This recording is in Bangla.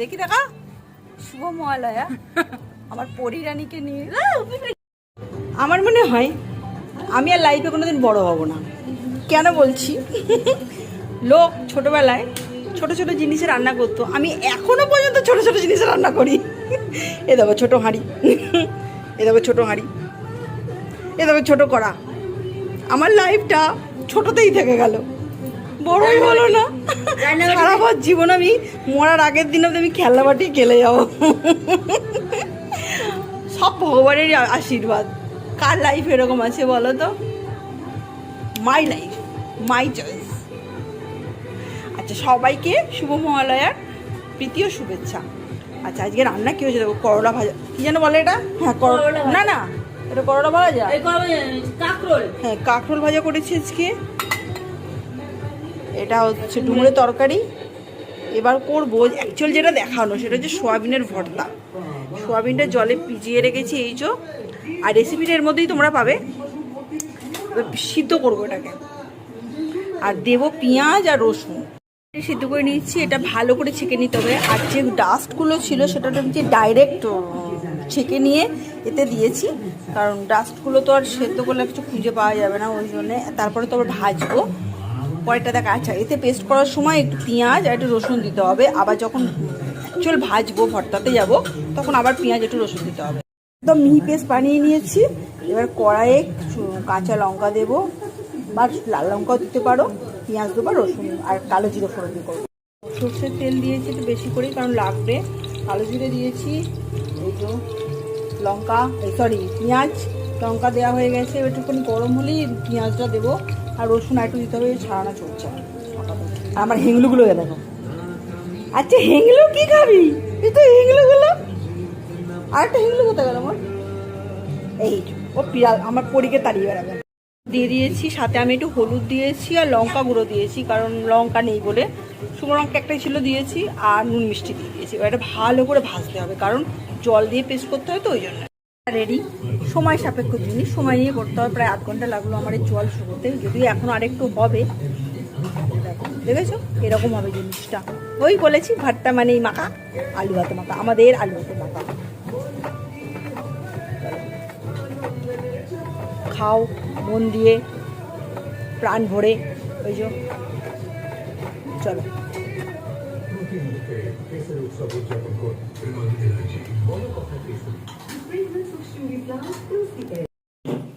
দেখি দেখা। শুভ মহালয়া। আমার পরিরানীকে নিয়ে। আমার মনে হয় আমি আর লাইফে কোনোদিন বড় হব না। কেন বলছি? লোক ছোটবেলায় ছোট ছোট জিনিসে রান্না করতো। আমি এখনও পর্যন্ত ছোট ছোট জিনিসে রান্না করি। এ দেখো ছোট হাঁড়ি। এ দেখো ছোট হাঁড়ি। এ দেখো ছোট করা আমার লাইফটা ছোটতেই থেকে গেল। বড়ই হলো না। সারা বছর জীবন আমি মরার আগের দিন আমি খেলনা বাটি খেলে যাব। সব ভগবানের আশীর্বাদ। কার লাইফ এরকম আছে বলো তো? মাই লাইফ মাই চয়েস আচ্ছা সবাইকে শুভ মহালয়ার প্রীতীয় শুভেচ্ছা। আচ্ছা আজকে রান্না কি হয়েছে? দেখো করলা ভাজা। কি যেন বলে এটা? হ্যাঁ করলা না না এটা করলা ভাজা? হ্যাঁ কাঁকরোল ভাজা করেছি আজকে। এটা হচ্ছে ডুমুরের তরকারি। এবার করব অ্যাকচুয়াল যেটা দেখানো, সেটা হচ্ছে সোয়াবিনের ভর্তা। সোয়াবিনটা জলে ভিজিয়ে রেখেছি এই যে, আর রেসিপিটা এর মধ্যেই তোমরা পাবে। সিদ্ধ করব এটাকে। আর দেবো পেঁয়াজ আর রসুন। সিদ্ধ করে নিচ্ছি এটা ভালো করে ছেঁকে নিতে হবে। আর যে ডাস্টগুলো ছিল, সেটা হচ্ছে ডাইরেক্ট ছেঁকে নিয়ে এতে দিয়েছি। কারণ ডাস্টগুলো তো আর সেদ্ধ করলে কিছু খুঁজে পাওয়া যাবে না, ওই জন্যে। তারপরে তো আবার ভাজবো। পরেরটা দেখ আচ্ছা এতে পেস্ট করার সময় একটু পেঁয়াজ আর একটু রসুন দিতে হবে। আবার যখন অ্যাকচুয়াল ভাজবো, ভর্তাতে যাব, তখন আবার পেঁয়াজ, একটু রসুন দিতে হবে। একদম মিহি পেস্ট বানিয়ে নিয়েছি। এবার কড়াইয়ে কাঁচা লঙ্কা দেবো, বা লাল লঙ্কাও দিতে পারো, পেঁয়াজ দেবো, রসুন আর কালো জিরে ফোড়ন দিয়ে করব। সর্ষের তেল দিয়েছি একটু বেশি করেই, কারণ লাগবে। কালো জিরে দিয়েছি, এই যে লঙ্কা সরি পেঁয়াজ লঙ্কা দেওয়া হয়ে গেছে একটুখানি গরম হলেই পেঁয়াজটা দেবো, আর রসুন একটু দিতে হবে, ছাড়ানো চলছে। আমার হেংলুগুলো দেখো। আচ্ছা হেংলু কি খাবি? এই তো হেংলুগুলো। আর একটা হেংলু কোথায় গেল আমার? এই ও পিয়াল আমার পরীকে তাড়িয়ে বেড়াবে। দিয়ে দিয়েছি, সাথে আমি একটু হলুদ দিয়েছি আর লঙ্কা গুঁড়ো দিয়েছি, কারণ লঙ্কা নেই বলে। শুকনো লঙ্কা একটাই ছিল দিয়েছি, আর নুন মিষ্টি দিয়ে দিয়েছি। এটা ভালো করে ভাজতে হবে, কারণ জল দিয়ে পেস্ট করতে হয় তো, ওই জন্য। রেডি সময় সাপেক্ষ জিনিস। সময় নিয়ে করতে হবে প্রায় আধ ঘণ্টা লাগল আমার এই জল শুকোতে। যদিও এখন আরেকটু হবে। দেখো, দেখেছ? এরকম হবে জিনিসটা। ওই বলেছি ভাতটা মানে এই মাখা আলু হাতে মাখা আমাদের আলু ভাতে মাখা। খাও মন দিয়ে প্রাণ ভরে ওই যে। চলো।